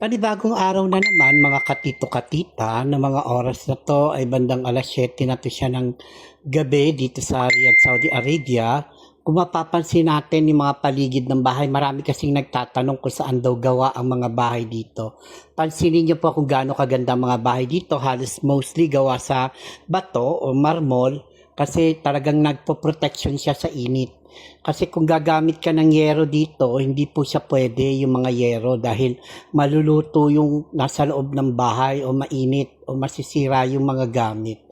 Panibagong araw na naman mga katito-katita na mga oras na to ay bandang alas 7 na to siya ng gabi dito sa Riyadh, Saudi Arabia. Kung mapapansin natin yung mga paligid ng bahay, marami kasing nagtatanong kung saan daw gawa ang mga bahay dito. Pansinin niyo po kung gaano kaganda ang mga bahay dito, halos mostly gawa sa bato o marmol kasi talagang nagpo-protection siya sa init. Kasi kung gagamit ka ng yero dito, hindi po siya pwede yung mga yero dahil maluluto yung nasa loob ng bahay o mainit o masisira yung mga gamit.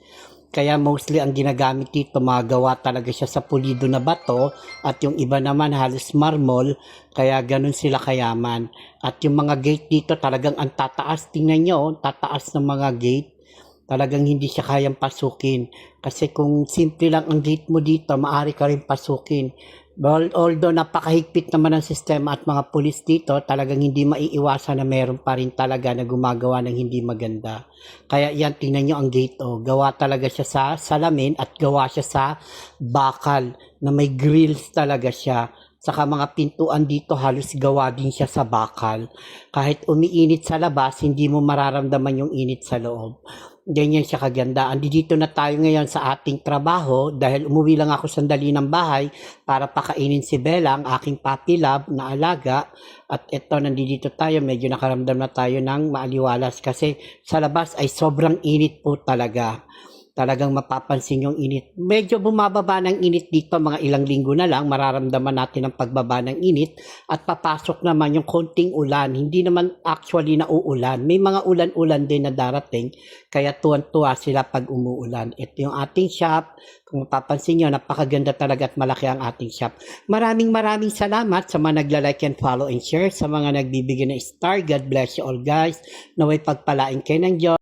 Kaya mostly ang ginagamit dito, magawa talaga siya sa pulido na bato at yung iba naman halos marmol, kaya ganun sila kayaman. At yung mga gate dito talagang ang tataas, tingnan nyo, tataas ng mga gate talagang hindi siya kayang pasukin. Kasi kung simple lang ang gate mo dito, maaari ka rin pasukin. Al- Although napakahigpit naman ang sistema at mga pulis dito, talagang hindi maiiwasan na meron pa rin talaga na gumagawa ng hindi maganda. Kaya yan, tingnan nyo ang gate, oh. gawa talaga siya sa salamin at gawa siya sa bakal na may grills talaga siya. Saka mga pintuan dito halos gawa din siya sa bakal. Kahit umiinit sa labas, hindi mo mararamdaman yung init sa loob. Ganyan siya kaganda. Andi dito na tayo ngayon sa ating trabaho dahil umuwi lang ako sandali ng bahay para pakainin si Bella, ang aking puppy love na alaga. At eto, nandito tayo, medyo nakaramdam na tayo ng maaliwalas kasi sa labas ay sobrang init po talaga. Talagang mapapansin yung init. Medyo bumababa ng init dito, mga ilang linggo na lang, mararamdaman natin ang pagbaba ng init at papasok naman yung konting ulan. Hindi naman actually na uulan. May mga ulan-ulan din na darating, kaya tuwan-tuwa sila pag umuulan. Ito yung ating shop. Kung mapapansin nyo, napakaganda talaga at malaki ang ating shop. Maraming maraming salamat sa mga nagla-like and follow and share, sa mga nagbibigay ng star. God bless you all guys. Naway pagpalain kayo ng Diyos.